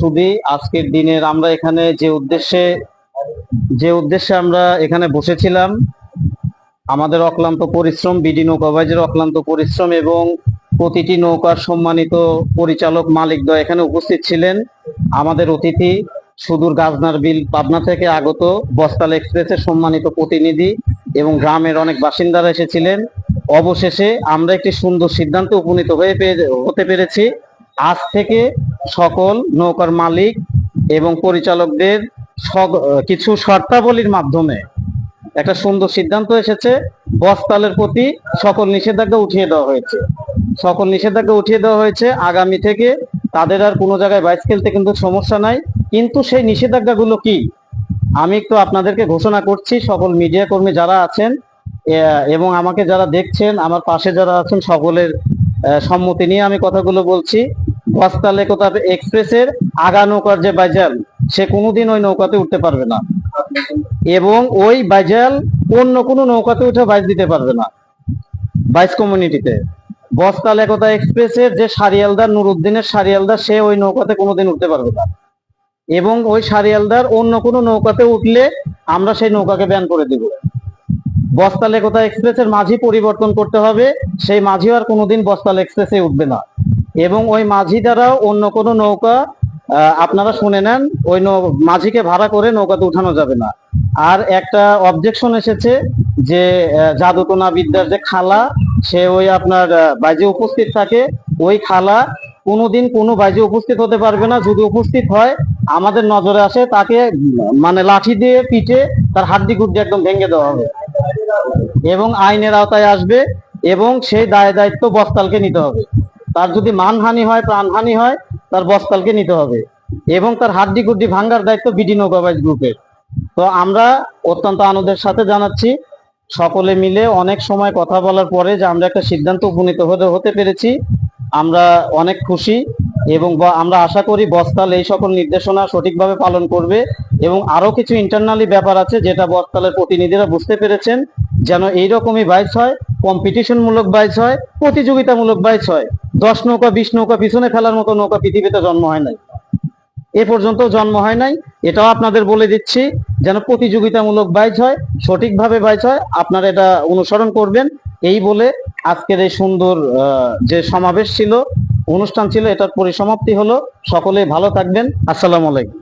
সুদী আজকের দিনের আমরা এখানে যে উদ্দেশ্যে যে উদ্দেশ্যে আমরা এখানে বসেছিলাম, আমাদের অক্লান্ত পরিশ্রম, বিডি নৌকাবাজের অক্লান্ত পরিশ্রম এবং প্রতিটি নৌকার সম্মানিত পরিচালক মালিকদ্বয় এখানে উপস্থিত ছিলেন। আমাদের অতিথি সুদূর গাজনার বিল পাবনা থেকে আগত বস্তাল এক্সপ্রেসের সম্মানিত প্রতিনিধি এবং গ্রামের অনেক বাসিন্দারা এসেছিলেন। অবশেষে আমরা একটি সুন্দর সিদ্ধান্তে উপনীত হয়ে হতে পেরেছি। আজ থেকে সকল নৌকার মালিক এবং পরিচালকদের কিছু শর্তাবলীর মাধ্যমে একটা সুন্দর সিদ্ধান্ত এসেছে। বস্তালের প্রতি সকল নিষেধাজ্ঞা উঠিয়ে দেওয়া হয়েছে। সকল নিষেধাজ্ঞা উঠিয়ে দেওয়া হয়েছে। আগামী থেকে তাদের আর কোনো জায়গায় বাইক খেলতে কিন্তু সমস্যা নাই। কিন্তু সেই নিষেধাজ্ঞাগুলো কি? আমি একটু আপনাদেরকে ঘোষণা করছি। সকল মিডিয়া কর্মী যারা আছেন এবং আমাকে যারা দেখছেন, আমার পাশে যারা আছেন, সকলের সম্মতি নিয়ে আমি কথাগুলো বলছি। বস্তালে কোথা এক্সপ্রেসের আগা নৌকার যে বাইজাল, সে কোনোদিন ওই নৌকাতে উঠতে পারবে না। এবং ওই বাইজাল অন্য কোনো নৌকাতে উঠে বাইজ দিতে পারবে না। বাইস কমিউনিটিতে। বস্তাল একতা এক্সপ্রেসের যে সারিয়ালদার, নুরুদ্দিনের সারিয়ালদার, সে ওই নৌকাতে কোনোদিন উঠতে পারবে না। এবং ওই সারিয়ালদার অন্য কোনো নৌকাতে উঠলে আমরা সেই নৌকাকে ব্যান করে দিব। বস্তাল একতা এক্সপ্রেসের মাঝি পরিবর্তন করতে হবে। সেই মাঝি আর কোনোদিন বস্তাল এক্সপ্রেসে উঠবে না। এবং ওই মাঝি দ্বারাও অন্য কোনো নৌকা আপনারা শুনে নেন, ওই মাঝিকে ভাড়া করে নৌকাতে উঠানো যাবে না। আর একটা অবজেকশন এসেছে যে জাদুটোনা বিদ্যার যে খালা, সে ওই আপনার বাইজে উপস্থিত থাকে। ওই খালা কোনোদিন কোনো বাইজে উপস্থিত হতে পারবে না। যদি উপস্থিত হয়, আমাদের নজরে আসে, তাকে মানে লাঠি দিয়ে পিঠে তার হাড্ডি গুড্ডি একদম ভেঙে দেওয়া হবে। এবং আইনের আওতায় আসবে এবং সেই দায় দায়িত্ব বস্তালকে নিতে হবে। তার যদি মানহানি হয়, প্রাণহানি হয়, তার বস্তালকে নিতে হবে। এবং তার হাড্ডি গুড্ডি ভাঙ্গার দায়িত্ব বিডি নৌকাবাজ গ্রুপের। তো আমরা অত্যন্ত আনন্দের সাথে জানাচ্ছি, সকলে মিলে অনেক সময় কথা বলার পরে যে আমরা একটা সিদ্ধান্ত উপনীত হতে হতে পেরেছি। আমরা অনেক খুশি এবং আমরা আশা করি বস্তাল এই সকল নির্দেশনা সঠিকভাবে পালন করবে এবং আরও কিছু ইন্টারনালি ব্যাপার আছে যেটা বস্তালের প্রতিনিধিরা বুঝতে পেরেছেন। যেন এইরকমই বাইচ হয় কম্পিটিশন মূলক বাইচ হয়, প্রতিযোগিতামূলক বাইচ হয়। দশ নৌকা, বিশ নৌকা পিছনে ফেলার মতো নৌকা পৃথিবীতে জন্ম হয় নাই। এ পর্যন্ত জন্ম হয় নাই। এটাও আপনাদের বলে দিচ্ছি, যেন প্রতিযোগিতামূলক বাইচ হয়, সঠিকভাবে বাইচ হয়, আপনারা এটা অনুসরণ করবেন। এই বলে আজকের এই সুন্দর যে সমাবেশ ছিল, অনুষ্ঠান ছিল, এটার পরিসমাপ্তি হলো। সকলে ভালো থাকবেন। আসসালামু আলাইকুম।